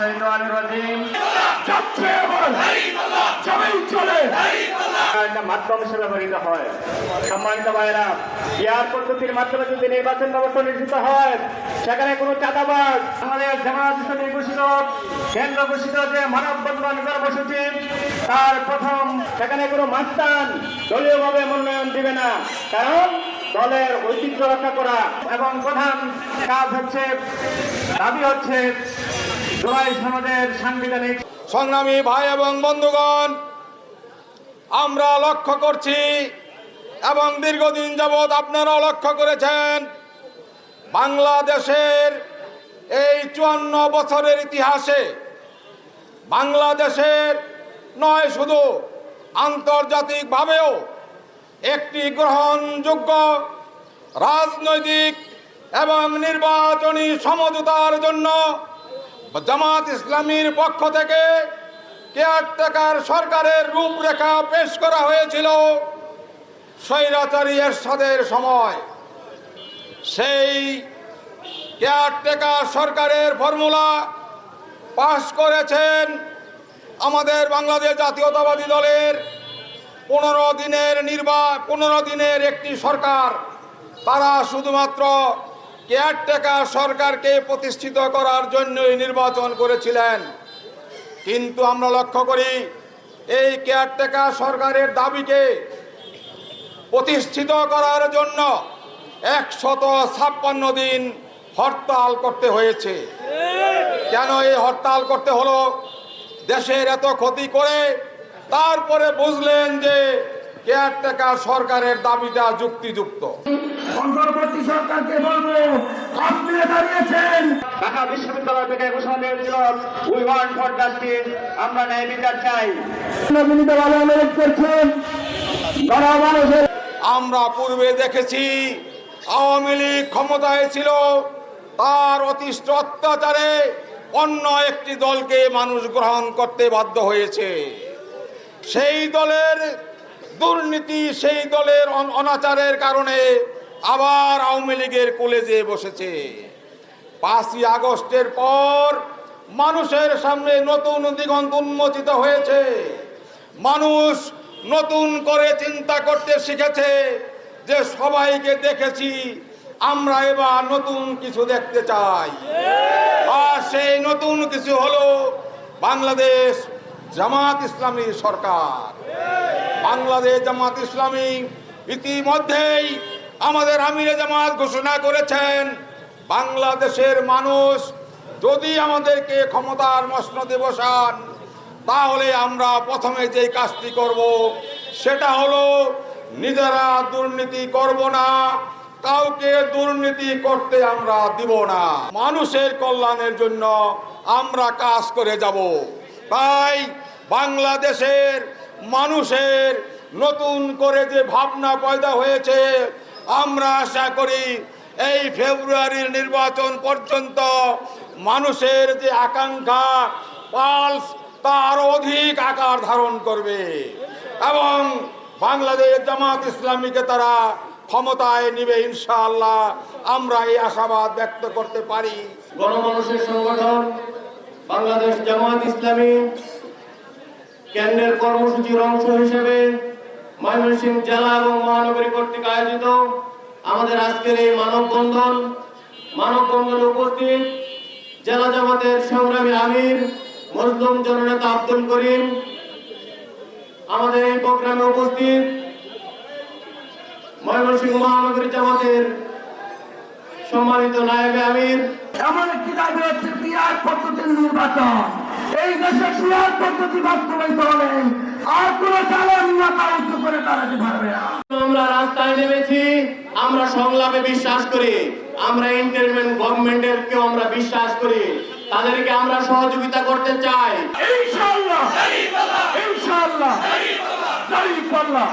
الشيطان الرجيم যাচ্ছে এবার যাবেই চলে একটা মাধ্যম হিসেবে ব্যবহৃত হয় সম্মানিত ভাইরা ইয়ার পদ্ধতির মাধ্যমে যদি নির্বাচন ব্যবস্থা নিশ্চিত হয় সেখানে কোনো চাঁদাবাজ আমাদের জামাত ইসলামী ঘোষিত কেন্দ্র ঘোষিত যে মানববন্ধন কর্মসূচি তার প্রথম সেখানে কোনো মাস্তান দলীয়ভাবে মূল্যায়ন দিবে না কারণ দলের ঐতিহ্য রক্ষা করা এবং প্রধান কাজ হচ্ছে দাবি হচ্ছে জুলাই সমাজের সংগ্রামী ভাই এবং বন্ধুগণ, আমরা লক্ষ্য করছি এবং দীর্ঘদিন যাবৎ আপনারা লক্ষ্য করেছেন, বাংলাদেশের এই চুয়ান্ন বছরের ইতিহাসে বাংলাদেশের নয় শুধু আন্তর্জাতিকভাবেও একটি গ্রহণযোগ্য রাজনৈতিক এবং নির্বাচনী সমঝোতার জন্য জামাত ইসলামীর পক্ষ থেকে কেয়ারটেকার সরকারের রূপরেখা পেশ করা হয়েছিল স্বৈরাচারী এরশাদের সময়। সেই কেয়ারটেকার সরকারের ফর্মুলা পাশ করেছেন আমাদের বাংলাদেশ জাতীয়তাবাদী দলের পনেরো দিনের নির্বা, পনেরো দিনের একটি সরকার। তারা শুধুমাত্র কেয়ারটেকার সরকারকে প্রতিষ্ঠিত করার জন্যই নির্বাচন করেছিলেন। কিন্তু আমরা লক্ষ্য করি, এই কেয়ারটেকার সরকারের দাবিকে প্রতিষ্ঠিত করার জন্য একশত ছাপ্পান্ন দিন হরতাল করতে হয়েছে। কেন এই হরতাল করতে হলো? দেশের এত ক্ষতি করে তারপরে বুঝলেন যে কেয়ারটেকার সরকারের দাবিটা যুক্তিযুক্ত। অন্তর্বর্তী সরকারকে বলব আপনি দাঁড়িয়েছেন? ঢাকা বিশ্ববিদ্যালয় থেকে ঘোষণা দিয়েছিল উই ওয়ান্ট ফর জাস্টিস আমরা ন্যায় বিচার চাই। বিনীতভাবে অনুরোধ করছেন গণমানুষের আমরা পূর্বে দেখেছি আওয়ামী লীগ ক্ষমতায় ছিল তার অতিষ্ঠ অত্যাচারে অন্য একটি দলকে মানুষ গ্রহণ করতে বাধ্য হয়েছে। সেই দলের দুর্নীতি সেই দলের অনাচারের কারণে আবার আওয়ামী লীগের কলেজে বসেছে। পাঁচই আগস্টের পর মানুষের সামনে নতুন দিগন্ত উন্মোচিত হয়েছে। মানুষ নতুন করে চিন্তা করতে শিখেছে যে সবাইকে দেখেছি, আমরা এবার নতুন কিছু দেখতে চাই। আর সেই নতুন কিছু হলো বাংলাদেশ জামাত ইসলামী সরকার। বাংলাদেশ জামাত ইসলামী ইতিমধ্যেই আমাদের আমিরে জামাত ঘোষণা করেছেন, বাংলাদেশের মানুষ যদি আমাদেরকে ক্ষমতার মসনদে বসান, তাহলে আমরা প্রথমে যে কাজটি করব সেটা হলো নিজেরা দুর্নীতি করব না, কাউকে দুর্নীতি করতে আমরা দিব না। মানুষের কল্যাণের জন্য আমরা কাজ করে যাব। তাই বাংলাদেশের মানুষের নতুন করে যে ভাবনা পয়দা হয়েছে, আমরা আশা করি এই ফেব্রুয়ারির নির্বাচন পর্যন্ত মানুষের যে আকাঙ্ক্ষা, পালস তার অধিক আকার ধারণ করবে। এবং বাংলাদেশ জামাত ইসলামীকে তারা ক্ষমতায় নিবে ইনশাআল্লাহ। আমরা এই আশাবাদ ব্যক্ত করতে পারি। গণমানুষের সংগঠন, বাংলাদেশ জামাত ইসলামী কেন্দ্রের কর্মসূচির অংশ হিসেবে ময়মনসিংহ জেলা এবং মহানগরী কর্তৃক আয়োজিত আমাদের আজকের এই মানববন্ধন, মানববন্ধনে উপস্থিত জেলা জামাতের সংগ্রামী আমির, মজলুম জননেতা আব্দুল করিম। আমাদের এই প্রোগ্রামে উপস্থিত ময়মনসিংহ মহানগরী জামাতের সম্মানিত নায়েবে আমির। একটি পিয়ার পদ্ধতির নির্বাচন এই দেশে পিয়ার পদ্ধতি বাস্তবায়িত হলে আর কোন চালন মাথা উঁচু করে দাঁড়াতে পারবে না। আমরা রাস্তায় নেমেছি আমরা সংলাপে বিশ্বাস করি আমরা ইন্টারমেন্ট গভর্নমেন্টের কেউ আমরা বিশ্বাস করি তাদেরকে আমরা সহযোগিতা করতে চাই। ইনশাআল্লাহ ইনশাআল্লাহ পাল্লা